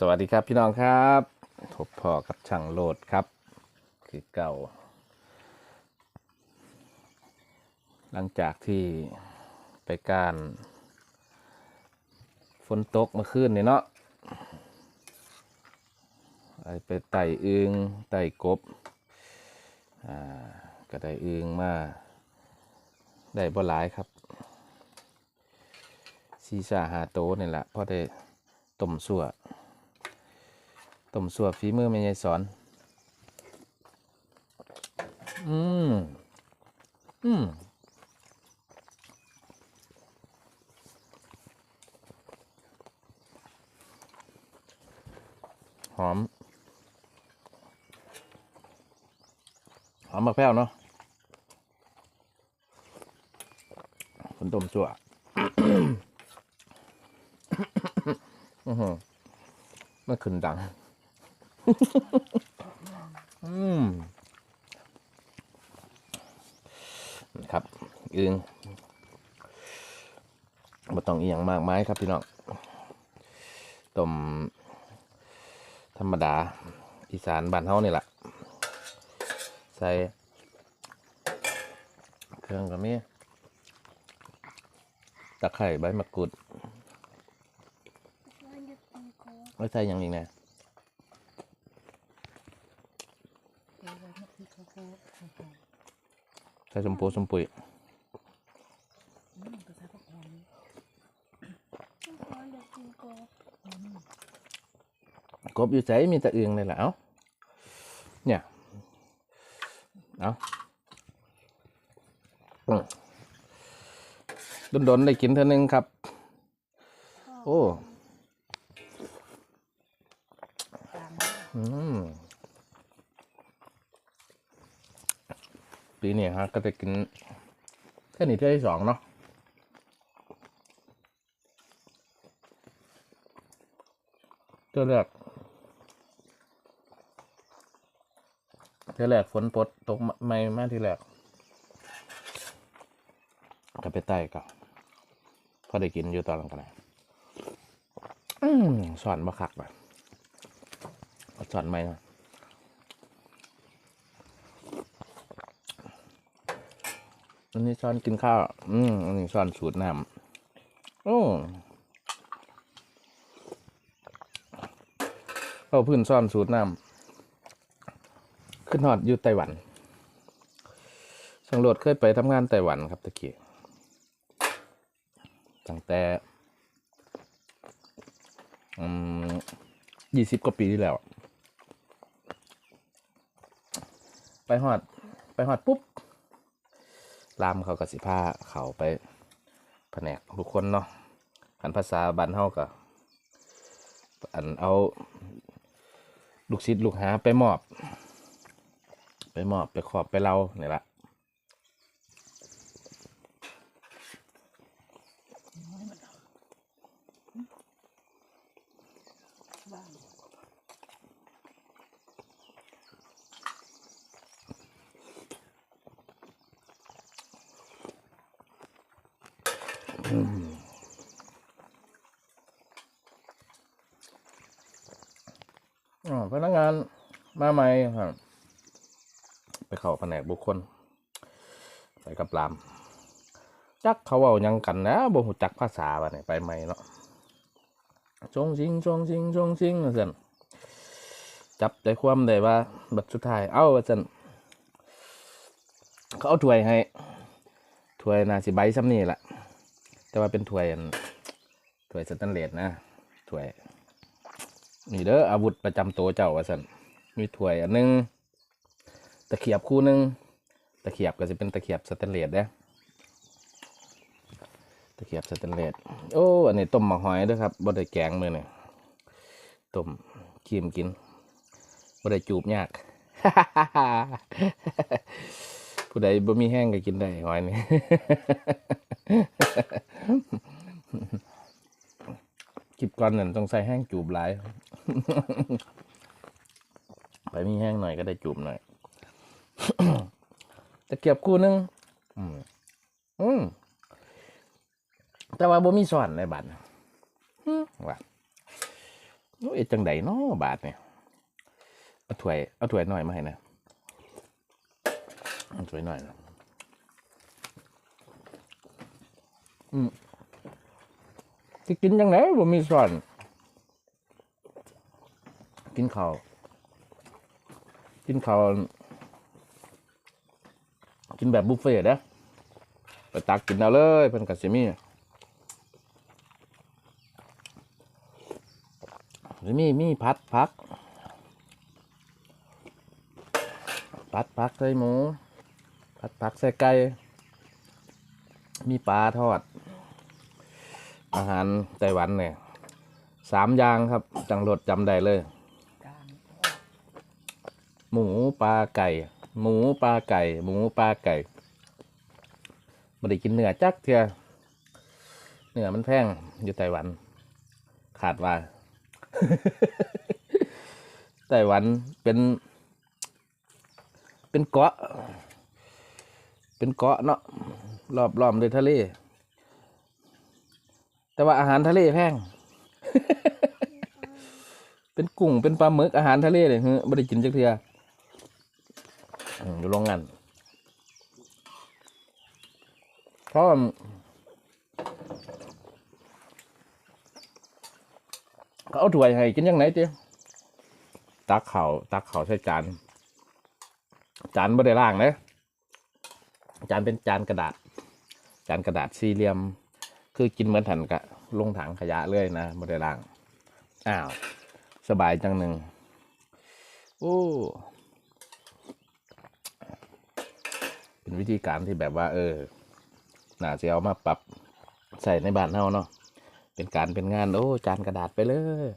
สวัสดีครับพี่น้องครับพบพ่อกับช่างโลดครับ คือเก่า หลังจากที่ไปการฝนตกเมื่อคืนนี่เนาะไปไปไต่อึงไต่กบอ่าก็ได้อึงมา ได้บ่หลายครับซีซ่าหาโตนี่แหละพอได้ต้มสั่ว ต้มสัวฝีมือแม่ยายสอน อืม อืมหอม หอมมะแพ้วเนาะคนต้มสัวอือหือมันขึ้นดัง อืมครับอึงมาต้องอียงมากไม้ครับพี่น้องต้มธรรมดาอีสานบ้านเฮานี่แหละใส่เครื่องกับมีตะไคร่ใบมะกรูดไม่ใส่ยังอีกนะ เดี๋ยวเรามาที่เขาโค้กหอม ใส่ชมพูชมปุยๆอืมก็ใส่ผักหอมว่าจะกินโค้กอืมกบอยู่ใส่มีแต่อึงเลยแหละเอ้าเนี่ยเอาอืมดนๆได้กินเท่านึงครับ โอ้ตามนี้อืม ปีนี้ฮะก็จะกินแค่นี้เที่ยวที่สองเนาะเที่ยวแรกเที่ยวแรกฝนปดตกไม่มาที่แรกก็ไปใต้ก็พอได้กินอยู่ตอนหลังกันนะอืมสอนมาคักแบบเอาจอดไหมนะ อันนี้ช้อนกินข้าว อืมอันนี้ช้อนสูตรน้ำโอ้เอาพื้นซ่อนสูตรน้ำขึ้นฮอดอยู่ไต้หวันช่างโรดเคยไปทำงานไต้หวันครับตะกี้ตั้งแต่ยี่สิบกว่าปีที่แล้ว ไปหอด ไปหอดปุ๊บ ลามเขากับสิพาเขาไปแผนกทุกคนเนาะอันภาษาบ้านเฮากับอันเอาลูกศิษย์ลูกหาไปมอบ ไปมอบไปขอบไปเล่าเนี่ยละ น้อยมันเอาบ้าง อ๋อ พนักงานมาใหม่ครับ ไปเข้าแผนกบุคคล ไปกับราม จักเขาเอายังกันนะบ่หูจักภาษาว่าเนี่ยไปใหม่เนาะจงชิงจงชิงจงชิงว่าซั่นจับใจความได้ว่า บัดสุดท้าย เอ้าว่าซั่นเขาเอาถ้วยให้ถ้วยนาสิใบซ้ำนี่แหละ แต่ว่าเป็นถ้วยถ้วยสแตนเลสนะถ้วย นี่เด้ออาวุธประจำตัวเจ้าว่าซั่นมีถ้วยอันหนึงตะเขียบคู่หนึงตะเขียบก็จะเป็นตะเขียบสแตนเลสเด้ตะเขียบสแตนเลสโอ้อันนี้ต้มหมกหอยด้วยครับบ่ได้แกงมือนี่ต้มขีมกินบ่ได้จูบยาก ผู้ใดบ่มีแห้งก็กินได้หอยนี่ คลิปก่อนนั่นต้องใส่แห้งจูบหลาย ไปมีแห้งหน่อยก็ได้จูบหน่อยตะเกียบคู่หนึงอืมอืมแต่ว่าบ่มีส่วนในบัตรว่าโอ้ยจังไดเนาะบาทเนี่ยเอาถ้วยเอาถ้วยหน่อยมาให้นะ เอาถ้วยหน่อยนะอืมสิกินจังไดบ่มีช้อนกินข้าวกินข้าวกินแบบบุฟเฟ่ต์เด้อไปตักกินเอาเลยเพิ่นก็สิมีหรือมีมีพัดพัก พัดพักใส่หมู พัดพักใส่ไก่มีปลาทอด อาหารไต้หวันเนี่ยสามอย่างครับ จังรดจำได้เลย หมูปลาไก่ หมูปลาไก่ หมูปลาไก่ไม่ได้กินเนื้อจักเทื่อเนื้อมันแพงอยู่ไต้หวัน ขาดว่าไต้หวันเป็น เป็นเกาะ เป็นเกาะเนาะรอบล้อมด้วยทะเล แต่ว่าอาหารทะเลแพง เป็นกุ้งเป็นปลาหมึกอาหารทะเลเลยเฮ้ยไม่ได้กินจักเทื่ออืมอยู่โรงงานเพราะเขาเอาถ้วยให้กินยังไงเจ๊ตักเขาตักเขาใส่จาน จานไม่ได้ล่างนะ จานเป็นจานกระดาษ จานกระดาษสี่เหลี่ยม คือกินเหมือนถันกะลงถังขยะเลยนะไม่ได้ล่าง อ้าว สบายจังหนึ่งโอ้เป็นวิธีการที่แบบว่า เออน่าจะเอามาปรับใส่ในบ้านเฮาเนาะเป็นการเป็นงาน โอ้จานกระดาษไปเลย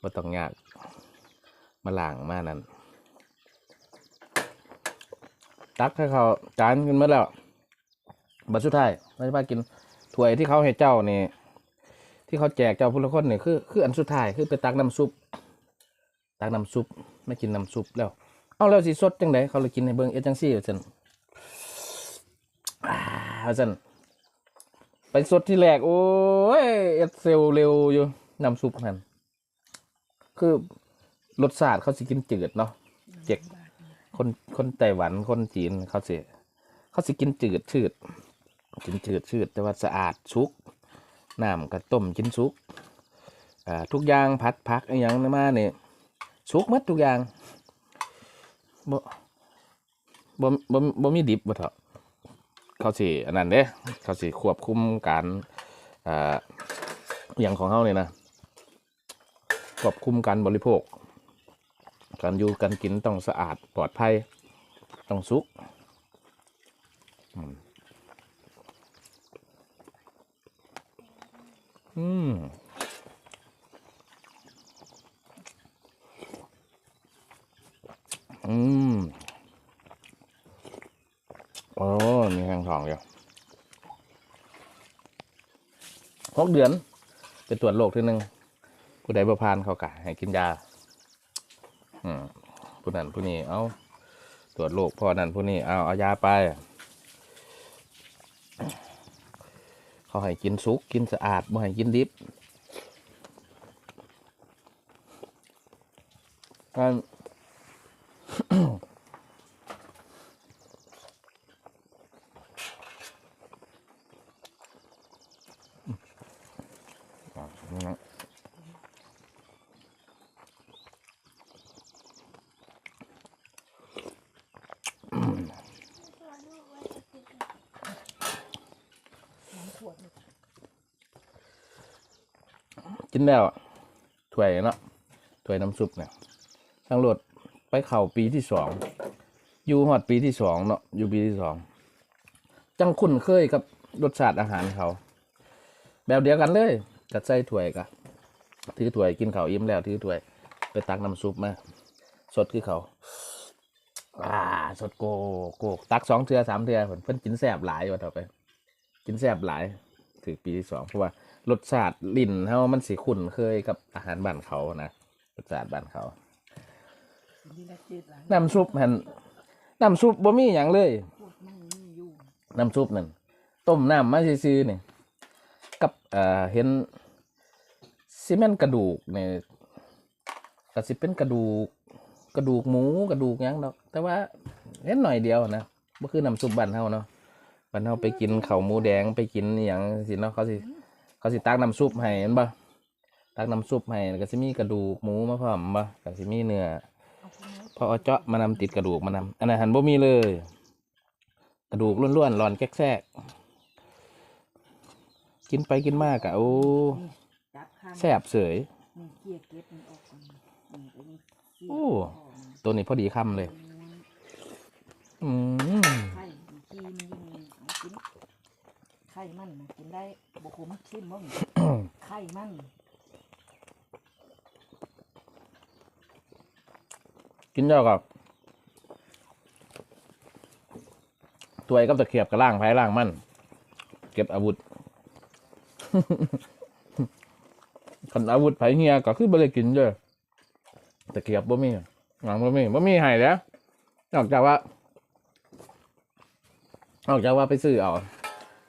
บ่ต้องยากมาล่างมานั่น ตักให้เขาจานกินหมาแล้วบัดสุดท้ายไม่ใช่ว่ากินถ้วยที่เขาให้เจ้านี่ที่เขาแจกเจ้าพุทธคนนี่คือคืออันสุดท้ายคือไปตักน้ำซุปตักน้ำซุปไม่กินน้ำซุปแล้ว เอาแล้วสิสดจังไดเขาเลยกินให้เบิ่งเอจังซี่ว่าซั่นอ่าว่าซั่นไปสดที่แรกโอ้ยเอ็ดเซลเร็วอยู่น้ำซุปนั่นคือรสชาติเขาสิกินจืดเนาะเจ็ก คนคนไต้หวันคนจีนเขาสิเขาสิกินจืดชืดกินจืดชืดแต่ว่าสะอาดชุกน้ำก็ต้มกินสุกอ่าทุกอย่างผัดผักอย่างนั้นมาเนี่ยสุกหมัดทุกอย่างบ่บ่บ่บ่มีดิบบ่เถอะเขาสิอันนั้นเด้เขาสิควบคุมการอ่าอย่างของเขาเนี่ยนะควบคุมการบริโภค การอยู่การกินต้องสะอาดปลอดภัย ต้องสุกอืมอืมอืมโอ้มีแห้งทองอยู่หกเดือนไปตรวจโรคทีหนึ่งผู้ใดประพานเขากะให้กินยา อืมผู้นั้นผู้นี้เอาตรวจโรคพ่อนั้นผู้นี้เอาเอายาไป เขาให้กินสุกกินสะอาดไม่ให้กินดิบการ ตัวลูกไว้จะกินกัน น้ำขวดเลย กินแล้วถ้วยเนาะถ้วยน้ำซุปเนี่ยทางรถไปเข่าปีที่สองอยู่หอดปีที่สองเนาะอยู่ปีที่สองจังคุ้นเคยกับรสชาติอาหารเขา แบบเดียวกันเลยกัดใส่ถ้วยกะถือถ้วยกินข้าอิ่มแล้วถือถ้วย ไปตักน้ำซุปมาสดคือเขาอ่าสดโกโกตักสองเทือสามเทือเพิ่นเพิ่นกินแซบหลายว่าต่อไป กินแซบหลายถือปีที่สองเพราะว่า รสชาติลิ้นเฮามันสิคุ้นเคยกับอาหารบ้านเขานะรสชาติบ้านเขาสิ่งที่ละจืดหลายน้ำซุปหันน้ำซุปบ่มีหยังเลยพวกไม่มีอยู่น้ำซุปนั่นต้มน้ำมาซื่อๆนี่กับเอ่อเห็นซีเมนต์กระดูกเนี่ยก็สิเป็นกระดูกกระดูกหมูกระดูกหยังดอก แต่ว่าเห็นหน่อยเดียวนะบ่คือน้ำซุปบ้านเฮาเนาะบ้านเฮาไปกินข้าวหมูแดงไปกินอหย่างสิเนาะเขาสิ เขาสิตักน้ำซุปให้เห็นบ่ตักน้ำซุปให้แล้วก็สิมีกระดูกหมูมาพร้อมบ่ก็สิมีเนื้อเอาไปไหนพอเอาเจาะมานำติดกระดูกมานำอันนั้นหันบ่มีเลย กระดูกล้วนๆหลอนแก๊กแทรกกินไปกินมากอะโอ้นี่จับข้างแซ่บเสยนี่เกลี่ยเก็บมันออกก่อนนี่ไปนี่เกลี่ยโอ้ออกมันตัวนี้พอดีคำเลย อืม ไข่มันขี้มันยิ่งเอากิน ไข่มันนะกินได้บ่ขมชิมบ่มีไข่มันกินเจ้ากับตัวไอ้กับตะเขียบกับล่างไผ่ล่างมันเก็บอาวุธคันอาวุธไผ่เฮียก็คือบ่ได้กินเด้อตะเขียบบ่มีหลังบ่มีบ่มีให้แล้วนอกจากว่า นอกจากว่าไปซื้อเอา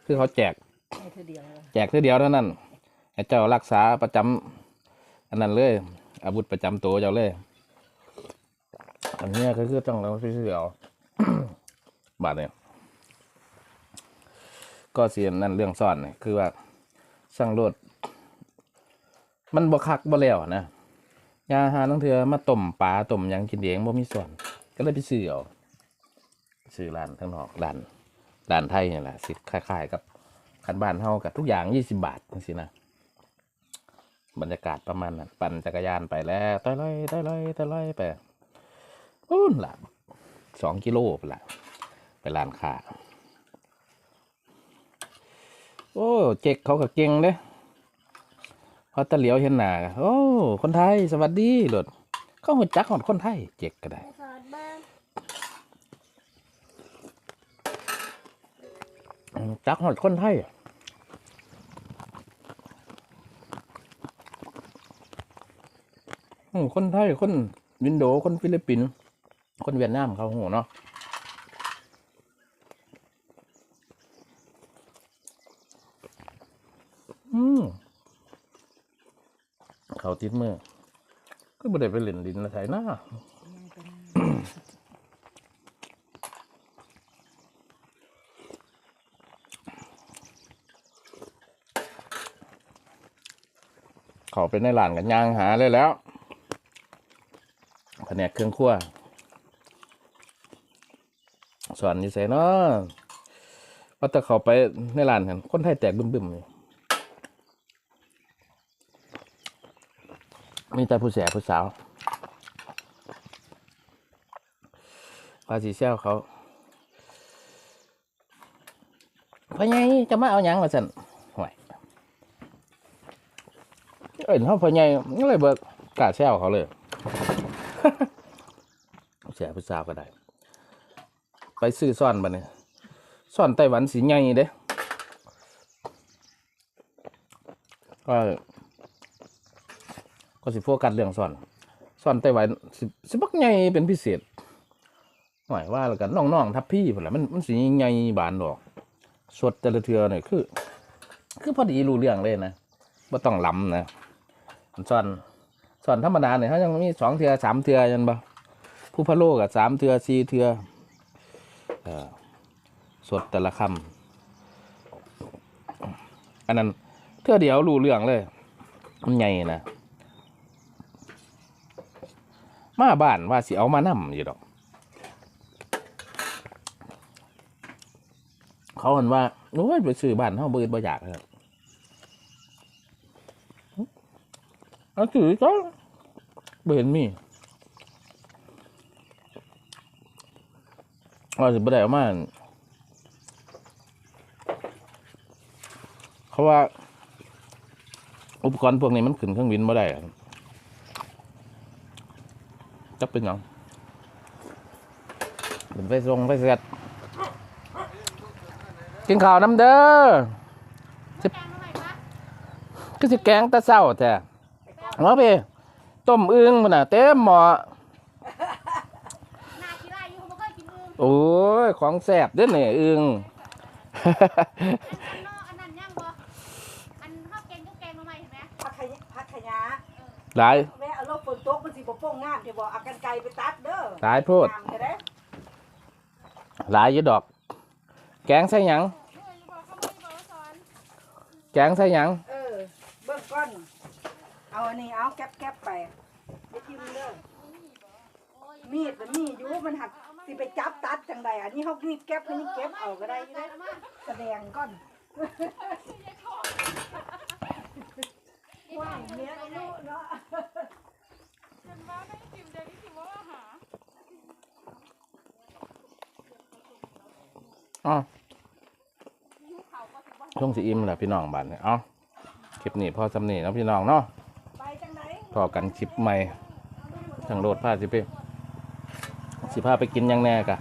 คือเขาแจก ให้เธอเดียวแจกเท่อเดียวเท่านั้นให้เจ้ารักษาประจำอันนั้นเลย อาวุธประจำตัวเจ้าเลย อันเนี้ยก็คือต้องเราซื้อเอา บาทเนี่ยก็เสียนั่นเรื่องซ่อนเนี่ยคือว่าสร้างรถมันบ่คักบ่แล้วนะยาอาหารทั้งเถือมาต้มปลาต้มหยังกินเองบ่มีส่วน ก็เลยไปซื้อเอาซื้อร้านข้างนอกร้าน ร้านไทยนี่แหละสิคล้ายๆกับคันบ้านเฮากับทุกอย่างยี่สิบาทจังซี่นะบรรยากาศประมาณนั้นปั่นจักรยานไปแล้วต้อยลอยต้อยลอยต้อยลอยไปอู้นละสองกิโลไปละไปร้านค้าโอ้เจ๊กเขาก็เก่งเด้พอตะเหลียวเห็นหนาโอ้คนไทยสวัสดีหลดเขาหัวจักของคนไทยเจ๊กก็ได้ สอนบ้าง จักหอดคนไทยคนไทย คนวินโด คนฟิลิปปินส์คนเวียดนามเขาหูเนาะอืมเขาติดมือก็ไม่ได้ไปเล่นดินนะไทยนะ เป็นเขาไปในร้านกันย่างหาเลยแล้วแผนกเครื่องครัวสอนอยู่ใส่เนาะว่าแต่เขาไปในร้านกันคนไทยแตกบึ้มๆอยู่มีแต่ผู้แสผู้สาวภาษีเซลเขาพ่อไงจะมาเอาหยังมาสั่นห่วย เอ้ยเขาพอใหญ่ก็เลยเบิกกาแซวเขาเลยเสียผู้สาวก็ได้ ไปซื้อซ่อนบัดเนี่ยซ่อนไต้หวันสีใหญ่เด้ก็ก็สิโฟกัสเรื่องซ่อนซ่อนไต้หวันสิสิบักใหญ่เป็นพิเศษหน่อยว่าแล้วกันน้องๆทับพี่พุ่นละมันมันสีใหญ่บานดอกสดแต่ละเทือเนี่ยคือ คือพอดีรู้เรื่องเลยนะว่าต้องล้ำนะ ส่วนส่วนธรรมดาเนี่ยเขายังมีสองเทือสามเทือยันบ่ผู้พะโลกับสามเทือสี่เทือเออสดแต่ละคำอันนั้นเทือเดียวรู้เรื่องเลยมันใหญ่นะมาบ้านว่าสิเอามานำอยู่ดอก เขาเห็นว่าโอ้ยไปซื้อบ้านเขาเบิดบ่อยากครับ อาถือก็เห็นมีว่าสิบ่ได้เอามาเขาว่า อุปกรณ์พวกนี้มันขึ้นเครื่องบินไม่ได้จับเป็นยังเป็นไฟทรงไฟเสียดกินข้าวน้ำเด้อกงทำไมคะก็สิแกงตะเศร้าแท้ เอาไปต้มอึ่งมันน่ะเต็มหม้อนากีฬาอยู่เขาไม่เคยกินอึ่งโอ้ย ของแซ่บเด้อเนี่ยอึ่งอันนั้นเนาะอันนั้นย่างบ่อันข้าวแกงก็แกงทำไมเห็นไหมผักขยะผักขยะหลายแม่เอาโลกฝนตกมันสิบ่โป้งงามที่บ่เอากันไกลไปตัดเด้อตายโพดงามจะได้หลายอยู่ดอก แกงใส่หยังเอออยู่บอกเขาไม่บอกว่าสอนแกงใส่หยัง เออ เบิ่งก้อน เอาอันนี้เอาแก๊บๆไปไปกินเด้อโอ้ยมีดมันมีอยู่มันหักสิไปจับตัดจังใดอันนี้เฮามีดแก๊บอันนี้เก็บเอาก็ได้อยู่เด้อามแสดงก่อนว่าเนี้ยอายุเนาะฉันว่าไม่ได้กินเดี๋ยวนี้สิว่าหาอ๋อช่วงสีอิ่มแหละพี่น้องบัดเนี่ยเอาคลิปนี้พอสำเนีเนะพี่น้องเนาะ พอกันคลิปใหม่ทางโรดพาสิไปสิพาไปกินยังแน่กะ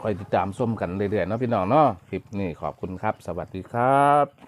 คอยติดตามส้มกันเรื่อยๆเนาะพี่น้องเนาะคลิปนี้ขอบคุณครับ สวัสดีครับ